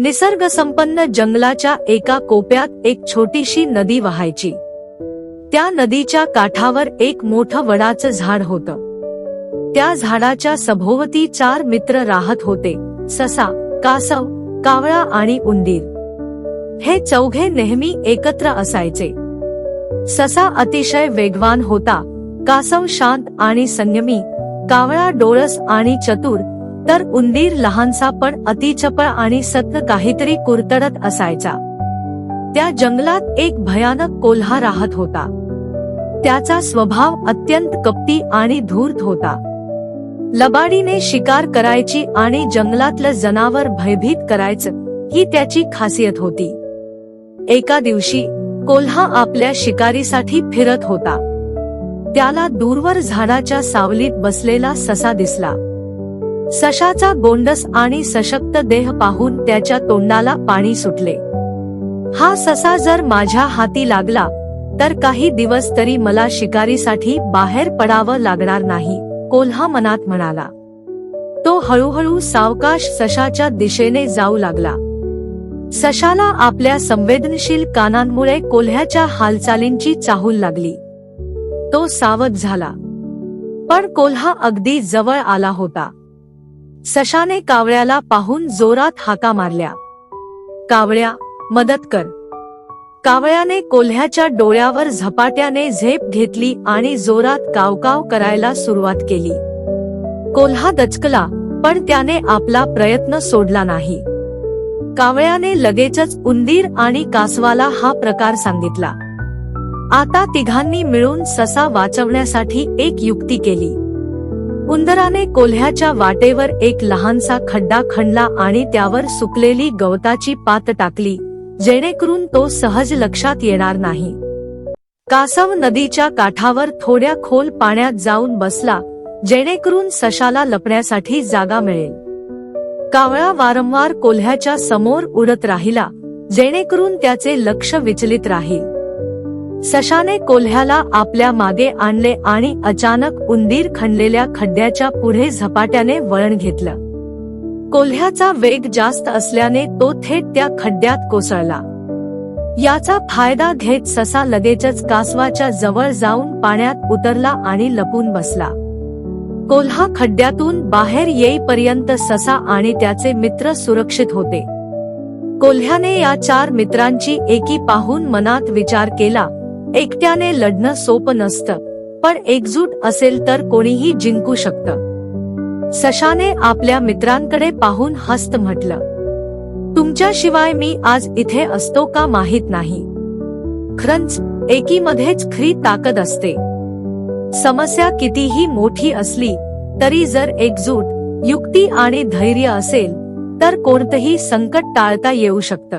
निसर्गसंपन्न जंगलाच्या एका कोप्यात एक छोटीशी नदी वाहायची. त्या नदीच्या काठावर एक मोठं वडाचं झाड होतं. त्या झाडाच्या सभोवती चार मित्र राहत होते ससा कासव कावळा आणि उंदीर. हे चौघे नेहमी एकत्र असायचे. ससा अतिशय वेगवान होता कासव शांत आणि संयमी कावळा डोळस आणि चतुर तर उंदीर लहानसा पण अतिचपळ आणि सत्य काहीतरी कुरतडत असायचा. त्या जंगलात एक भयानक कोल्हा राहत होता. त्याचा स्वभाव अत्यंत कपटी आणि धूर्त होता. लबाडीने शिकार करायची आणि जंगलातलं जनावर भयभीत करायचं ही त्याची खासियत होती. एका दिवशी कोल्हा आपल्या शिकारीसाठी फिरत होता. त्याला दूरवर झाडाच्या सावलीत बसलेला ससा दिसला. सशाचा गोंडस आणि सशक्त देह पाहून त्याच्या तोंडाला पाणी सुटले. हा ससा जर माझ्या हाती लागला तर काही दिवस तरी मला शिकारीसाठी बाहेर पडावं लागणार नाही कोल्हा मनात म्हणाला. तो हळूहळू सावकाश सशाच्या दिशेने जाऊ लागला. सशाला आपल्या संवेदनशील कानांमुळे कोल्ह्याच्या हालचालींची चाहूल लागली. तो सावध झाला. पण कोल्हा अगदी जवळ आला होता. सशाने कावळ्याला पाहून जोरात हाका मारल्या. कावळ्या मदत कर. कावळ्याने कोल्ह्याच्या डोळ्यावर झपाट्याने झेप घेतली आणि जोरात कावकाव करायला सुरुवात केली. कोल्हा दचकला पण त्याने आपला प्रयत्न सोडला नाही. कावळ्याने लगेचच उंदीर आणि कासवाला हा प्रकार सांगितला. आता तिघांनी मिळून ससा वाचवण्यासाठी एक युक्ती केली. उंदराने कोल्ह्याच्या वाटेवर एक लहानसा खड्डा खणला आणि त्यावर सुकलेली गवताची पात टाकली जेणेकरून तो सहज लक्षात येणार नाही. कासव नदीच्या काठावर थोड्या खोल पाण्यात जाऊन बसला जेणेकरून सशाला लपण्यासाठी जागा मिळेल. कावळा वारंवार कोल्ह्याच्या समोर उडत राहिला जेणेकरून त्याचे लक्ष विचलित राहील. सशाने कोल्ह्याला आपल्या मागे आणले आणि अचानक उंदीर खणलेल्या खड्ड्याच्या पुढे झपाट्याने वळण घेतलं. कोल्ह्याचा वेग जास्त असल्याने तो थेट त्या खड्ड्यात कोसळला. याचा फायदा घेत ससा लगेचच कासवाच्या जवळ जाऊन पाण्यात उतरला आणि लपून बसला. कोल्हा खड्ड्यातून बाहेर येईपर्यंत ससा आणि त्याचे मित्र सुरक्षित होते. कोल्ह्याने या चार मित्रांची एकी पाहून मनात विचार केला एकट्याने लढणं सोपं नसतं पण एकजूट असेल तर कोणीही जिंकू शकतं. सशाने आपल्या मित्रांकडे पाहून हस्त म्हटलं तुमच्याशिवाय मी आज इथे असतो का माहीत नाही. खरंच एकीमध्येच खरी ताकद असते. समस्या कितीही मोठी असली तरी जर एकजूट युक्ती आणि धैर्य असेल तर कोणतंही संकट टाळता येऊ शकतं.